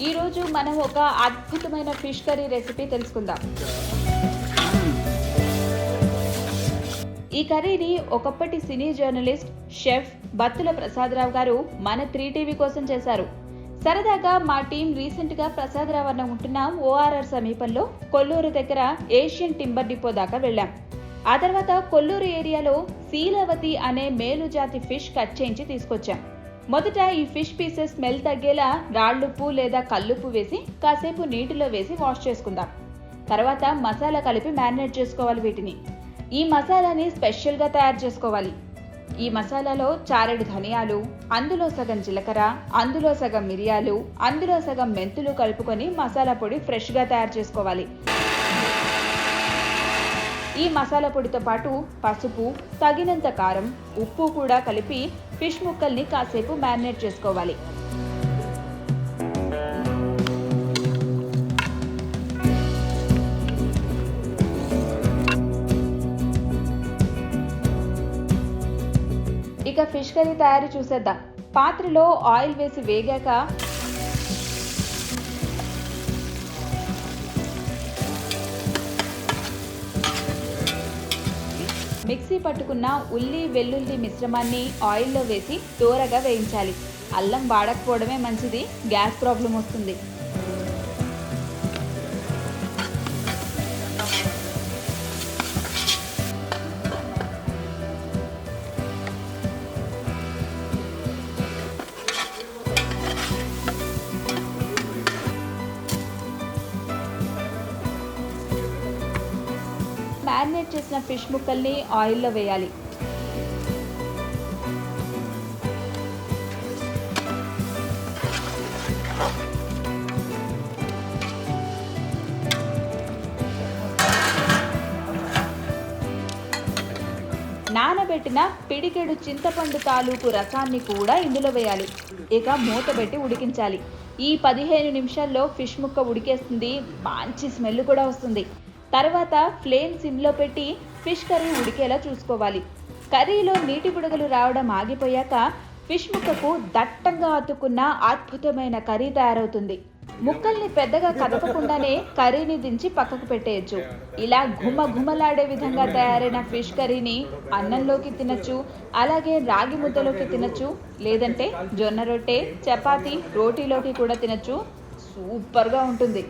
ఈరోజు మనం ఒక అద్భుతమైన ఫిష్ కర్రీ రెసిపీ తెలుసుకుందాం. ఈ కర్రీని ఒకప్పటి cine journalist chef Battula Prasadarao గారు మన త్రీ టీవీ కోసం చేశారు. సరదాగా మా టీం రీసెంట్గా ప్రసాదరావు అన్న ఉంటున్న ఓఆర్ఆర్ సమీపంలో కొల్లూరు దగ్గర ఏషియన్ టింబర్ డిపో దాకా వెళ్ళాం. ఆ తర్వాత కొల్లూరు ఏరియాలో శీలవతి అనే మేలు జాతి ఫిష్ కట్ చేయించి తీసుకొచ్చాం. మొదట ఈ ఫిష్ పీసెస్ స్మెల్ తగ్గేలా రాళ్ళుప్పు లేదా కల్లుప్పు వేసి కాసేపు నీటిలో వేసి వాష్ చేసుకుందాం. తర్వాత మసాలా కలిపి మ్యారినేట్ చేసుకోవాలి వీటిని. ఈ మసాలాని స్పెషల్గా తయారు చేసుకోవాలి. ఈ మసాలాలో చారెడు ధనియాలు అందులో సగం జీలకర్ర అందులో సగం మిరియాలు అందులో సగం మెంతులు కలుపుకొని మసాలా పొడి ఫ్రెష్గా తయారు చేసుకోవాలి. ఈ మసాలా పొడితో పాటు పసుపు తగినంత కారం ఉప్పు కూడా కలిపి ఫిష్ ముక్కల్ని కాసేపు మ్యారినేట్ చేసుకోవాలి. ఇక ఫిష్ కర్రీ తయారీ చూసేద్దాం. పాత్రలో ఆయిల్ వేసి వేగాక మిక్సీ పట్టుకున్న ఉల్లి వెల్లుల్లి మిశ్రమాన్ని ఆయిల్లో వేసి దూరగా వేయించాలి. అల్లం వాడకపోవడమే మంచిది. గ్యాస్ ప్రాబ్లం వస్తుంది. మ్యారినేట్ చేసిన ఫిష్ ముక్కల్ని ఆయిల్లో వేయాలి. నానబెట్టిన పిడికెడు చింతపండు తాలూకు రసాన్ని కూడా ఇందులో వేయాలి. ఇక మూత పెట్టి ఉడికించాలి. ఈ పదిహేను నిమిషాల్లో ఫిష్ ముక్క ఉడికేస్తుంది. మంచి స్మెల్ కూడా వస్తుంది. తర్వాత ఫ్లేమ్ సిమ్లో పెట్టి ఫిష్ కర్రీ ఉడికేలా చూసుకోవాలి. కర్రీలో నీటి బుడగలు రావడం ఆగిపోయాక ఫిష్ ముక్కకు దట్టంగా అతుకున్న అద్భుతమైన కర్రీ తయారవుతుంది. ముక్కల్ని పెద్దగా కదపకుండానే కర్రీని దించి పక్కకు పెట్టేయచ్చు. ఇలా ఘుమ ఘుమలాడే విధంగా తయారైన ఫిష్ కర్రీని అన్నంలోకి తినచ్చు అలాగే రాగి ముద్దలోకి తినచ్చు లేదంటే జొన్న రొట్టె చపాతి రోటీలోకి కూడా తినచ్చు. సూపర్గా ఉంటుంది.